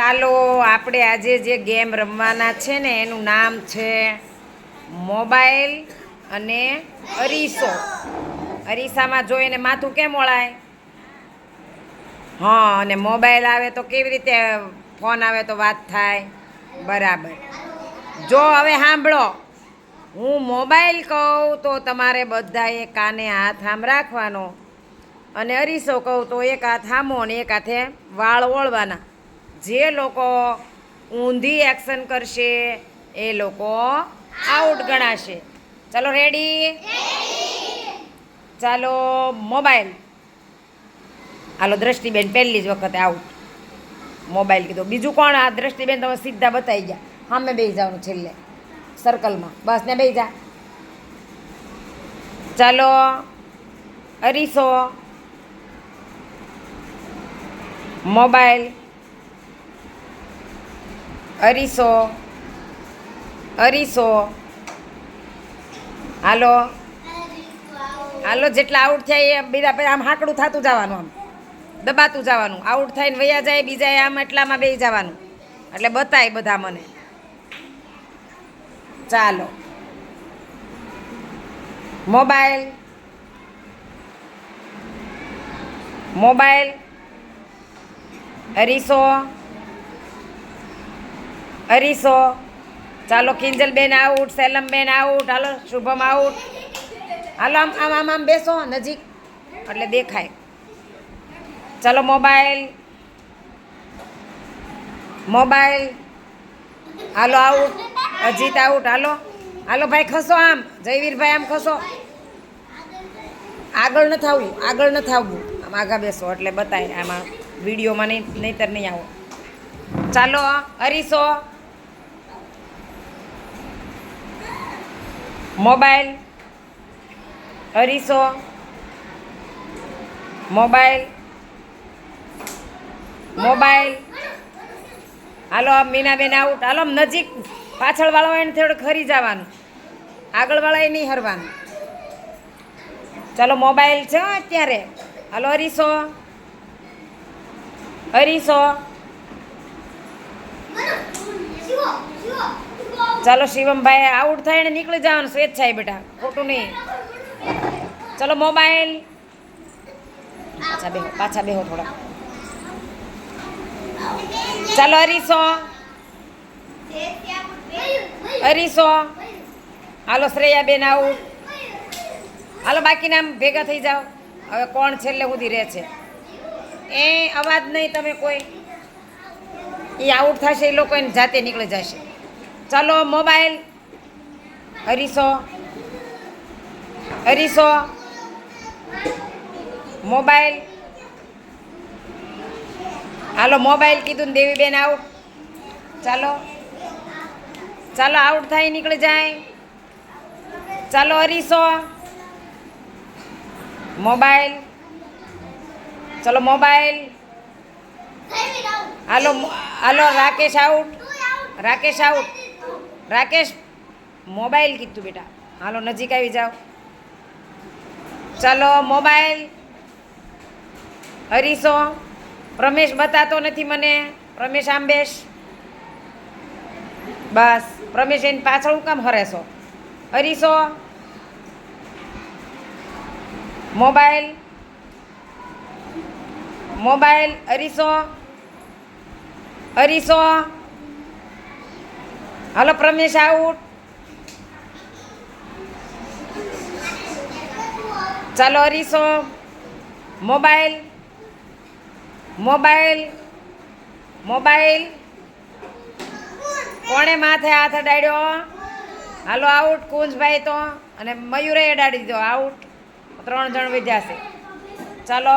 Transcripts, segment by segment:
ચાલો આપણે આજે જે ગેમ રમવાના છે ને, એનું નામ છે મોબાઈલ અને અરીસો. અરીસામાં જોઈને માથું કેમ ઓળાય? હા, અને મોબાઈલ આવે તો કેવી રીતે ફોન આવે તો વાત થાય? બરાબર. જો, હવે સાંભળો. હું મોબાઈલ કહું તો તમારે બધાએ કાને હાથ આમ રાખવાનો અને અરીસો કહું તો એક હાથ હામો અને એક હાથે વાળ ઓળવાના. જે લોકો ઊંધી એક્શન કરશે, એ લોકો આઉટ ગણાશે. ચાલો રેડી ચાલો મોબાઈલ હાલો, દ્રષ્ટિબેન, પહેલી જ વખતે આઉટ મોબાઈલ કીધો. બીજું કોણ? આ દ્રષ્ટિબેન તમે સીધા બતાવી ગયા. હા મેં બેસી જવાનું છેલ્લે. સર્કલમાં બસ, ને બેસી જા. ચાલો, અરીસો. મોબાઈલ અરીસો. અરીસો. હાલો. હાલો, જેટલા આઉટ થયા એ બીજા પછી આમ હાકડું થતું જવાનું આમ. દબાતું જવાનું. આઉટ થઈને વયા જાય બીજા આમ એટલામાં બેસી જવાનું. એટલે બતાય બધા મને. ચાલો. મોબાઈલ. મોબાઈલ. અરીસો. અરીસો. ચાલો, કિંજલબેન આઉટ સેલમબેન આઉટ હાલો, શુભમ આઉટ હાલો, આમ આમ આમ આમ બેસો, નજીક. એટલે દેખાય. ચાલો, મોબાઈલ. મોબાઈલ. હાલો આઉટ અજીત આઉટ હાલો. હાલો, ભાઈ, ખસો આમ. જયવીરભાઈ, આમ ખસો. આગળ ન થવું, આગળ ન થવું. આમ આગા બેસો, એટલે બતાય. આમાં વિડીયોમાં નહીં, નહીંતર નહીં આવો. ચાલો, અરીસો. મોબાઈલ, અરીસો, મોબાઈલ મોબાઈલ. હાલો, આમ મીનાબેન આઉટ હાલો નજીક પાછળવાળો એને થોડુંક ખરી જવાનું. આગળવાળા એ નહીં હરવાનું. ચાલો, મોબાઈલ છે અત્યારે. હાલો, અરીસો. અરીસો. ચાલો શિવમભાઈ આઉટ થાય ને નીકળી જવાનું, સ્વેચ્છાએ બેટા, ખોટું નહીં. ચલો મોબાઈલ. પાછા બેહો પાછા બેહો થોડા. ચાલો અરીસો. અરીસો. હાલો શ્રેયાબેન આઉટ હાલો બાકીના આમ ભેગા થઈ જાઓ. હવે કોણ છેલ્લે સુધી રહે છે? એ અવાજ નહીં તમે કોઈ. એ આઉટ થશે એ લોકો એને જાતે નીકળી જશે. ચાલો, મોબાઈલ. અરીસો. અરીસો. મોબાઈલ. હાલો, મોબાઈલ કીધું ને દેવીબેન આઉટ ચાલો. ચાલો, આઉટ થાય, નીકળી જાય. ચાલો, અરીસો. મોબાઈલ. ચલો, મોબાઈલ. હાલો હાલો, Rakesh out. Rakesh out. Rakesh, mobile કીધું બેટા. હાલો, નજીક આવી જાઓ. ચાલો, મોબાઈલ. હરીશો રમેશ બતાતો નથી મને. રમેશ આંબેશ. બસ રમેશ એની પાછળ હું કામ હરેશો? હરીશો? મોબાઈલ. મોબાઈલ અરીસો અરીસો હાલો પ્રમેશ આઉટ ચાલો અરીસો મોબાઈલ મોબાઈલ મોબાઈલ કોણે માથે હાથ અડાડ્યો? હાલો આઉટ કુંજભાઈ તો. અને મયુરે અડાડી દીધો આઉટ ત્રણ જણ વિદ્યાશે ચાલો,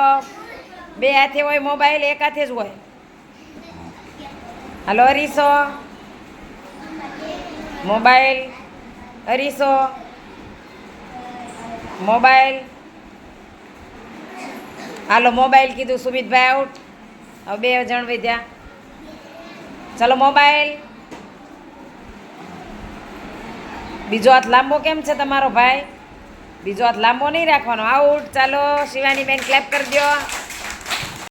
બે હાથે હોય મોબાઈલ એક હાથે જ હોય. હાલો અરીસો મોબાઈલ, અરીસો, મોબાઈલ. હાલો, મોબાઈલ કીધું સુમિતભાઈ આઉટ હવે બે જણ વધ્યા ચાલો, મોબાઈલ. બીજો હાથ લાંબો કેમ છે તમારો ભાઈ? બીજો હાથ લાંબો નહીં રાખવાનો. આઉટ ચાલો, શિવાની બેન ક્લેપ કરી દો